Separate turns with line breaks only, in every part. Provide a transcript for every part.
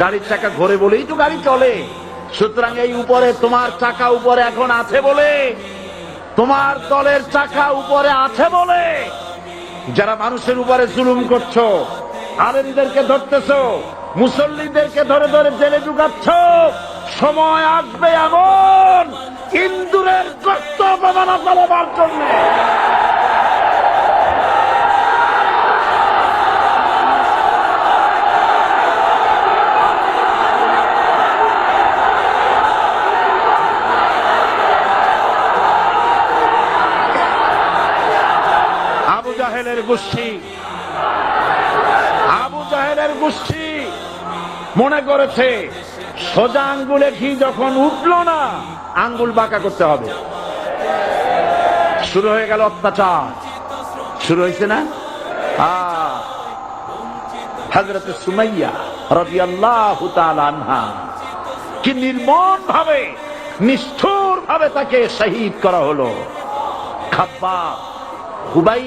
গাড়ির চাকা ঘোরে বলেই তো গাড়ি চলে। সুতরাং এই উপরে তোমার চাকা উপরে এখন আছে বলে, তোমার দলের চাকা উপরে আছে বলে। যারা মানুষের উপরে জুলুম করছ, আলেমদেরকে ধরতেছো, মুসল্লিদেরকে ধরে ধরে জেলে ঢুকাচ্ছ, সময় আসবে এমন ইন্দুরের কষ্ট অপমানা চালাবার জন্য। গোষ্ঠী। আবু জাহেলের গোষ্ঠী মনে করেছে, সোজা আঙ্গুলে ঘি যখন উঠল না, আঙ্গুল বাঁকা করতে হবে। শুরু হয়ে গেল অত্যাচার। শুরু হয়েছে না? হজরত সুমাইয়া রবি আল্লাহ কি নির্মম ভাবে নিষ্ঠুর ভাবে তাকে শহীদ করা হলো। খাব্বা হুবাই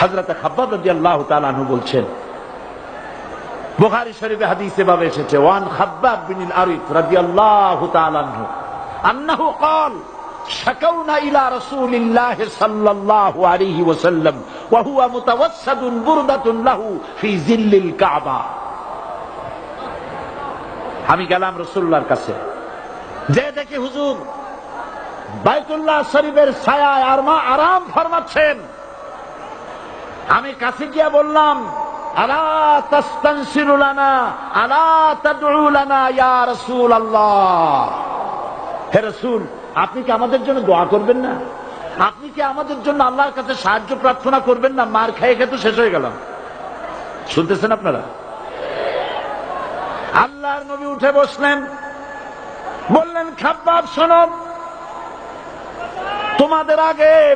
হাজরত খাব্বাব রাদিয়াল্লাহু তাআলা আনহু বলছেন বুখারী শরীফে হাদিসে ভাবে এসেছে ওয়ান খাব্বাব বিন আরিফ রাদিয়াল্লাহু তাআলা আনহু আন্নাহু قال شكونا إلى رسول الله صلى الله عليه وسلم وهو متوسد بردة له في ظل الكعبة আমি গেলাম রসুল্লাহর কাছে যে দেখি হুজুর বাইতুল্লাহ শরীফের ছায়ায় আর মা আরাম ফরমাচ্ছেন আমি কাছে গিয়া বললাম আপনি কি আমাদের জন্য দোয়া করবেন না? আপনি কি আমাদের জন্য আল্লাহর কাছে সাহায্য প্রার্থনা করবেন না? মার খেয়ে খেয়ে তো শেষ হয়ে গেলাম। শুনতেছেন আপনারা? আল্লাহর নবী উঠে বসলেন। বললেন, খাব্বাব, শোনো। তোমাদের আগে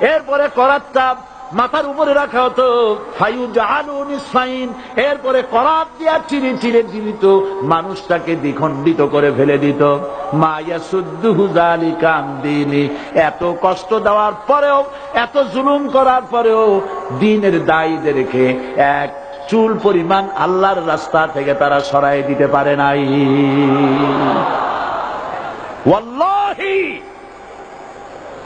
এরপরে করাতটা মাথার উপরে রাখা হতো। এরপরে করাত দিয়া চিরে চিরে দিত মানুষটাকে দ্বিখণ্ডিত করে ফেলে দিত। মায়া সুদ্দুহু জালিকা দিনী। এত কষ্ট দেওয়ার পরেও, এত জুলুম করার পরেও দিনের দায়ীদেরকে এক চুল পরিমাণ আল্লাহর রাস্তা থেকে তারা সরাই দিতে পারে নাই। ওয়াল্লাহি!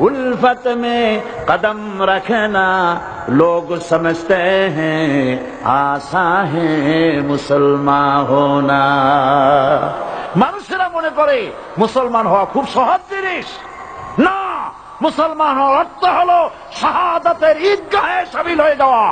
उल्फत में कदम रखना लोग समझते हैं आशा है मुसलमान होना মানুষেরা মনে করে মুসলমান হওয়া খুব সহজ জিনিস না মুসলমান হওয়ার অর্থ হলো শাহাদাতের ঈদগাহে সামিল হয়ে যাওয়া